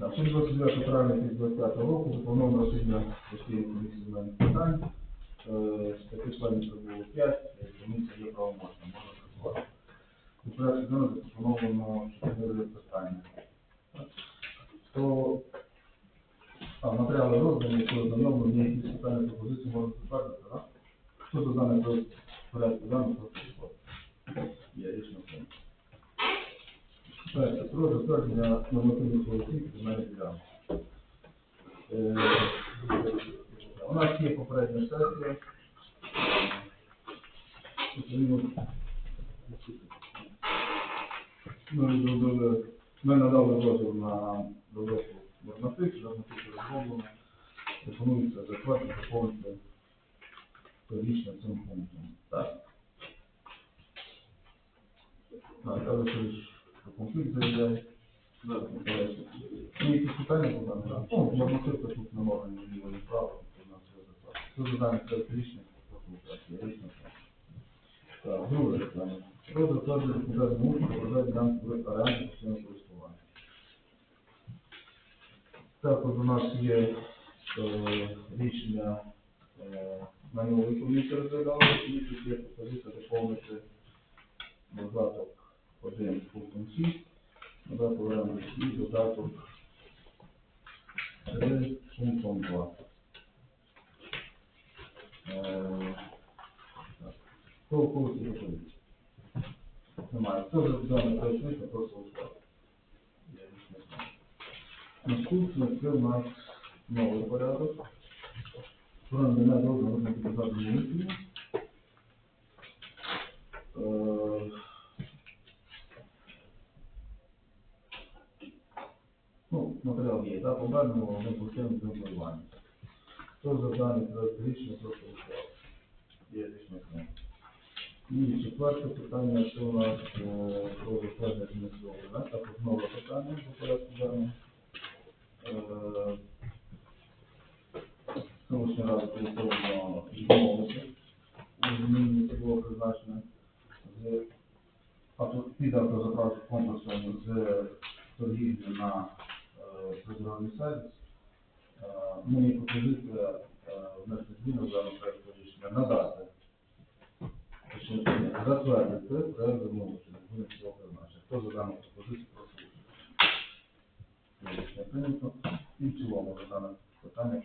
На суд 29 травня 2025 року заплановано засідання постійної комісії земельних питань. Е, таких членів прибуло 5, комісія є правомочна, можна працювати. У порядку денного запропоновано 4 питання. То а, матеріали роздані, коли знайомі, є якісь питання пропозиції, можна підтвердити, так? Хто за даний порядку денного, прошу голосувати. Є рішення прийнято. Перше, про затвердження нормативних голосів земельних ділянок. Е, У нас є попередня сесія. Ми зробили, ми надали дозвіл на розробку норматив, норматив розроблено. Пропонується затвердити, доповнити рішення цим пунктом. Так. Так, але конфлікт заявляє. Ну, якісь питання по даному? Ну, норматив тут не можна ні ліво, ні право, тобто у нас все записано. Це задання проект рішення, рішення. Так, друге питання. Про затвердження державного устрою про ділянки в оренді постійного користування. Також у нас є е, рішення е, на новій комісії розглядали, і тут є пропозиція доповнити додаток 1 пунктом 6, додаток оренди і додаток 3 пунктом 2. Е. Хто у когось доповідь? Немає. Хто за даний. Я рішення знаю. Наступне це у нас новий порядок. Про надання дозволу народному депутату Мілицію. Ну, матеріал є, так, повернемо один постійно з впливання. Хто за даний проект рішення, прошу голосувати. Є рішення прийнято. І четверте питання, це у нас е, про затвердження фінансового елемента, також нове питання до порядку денного. Е, Селищна рада підготовлено відмовити у зміні цього призначення з авто- під автозаправки комплексом з торгівлі на е, прозорий сервіс. Е, Ми є пропозиція е, внести зміни в даний проект рішення надати Точніше, затвердити проект замовлення зміни цього призначення. Хто за дану пропозицію, прошу голосувати. Рішення прийнято. І в цілому за дане питання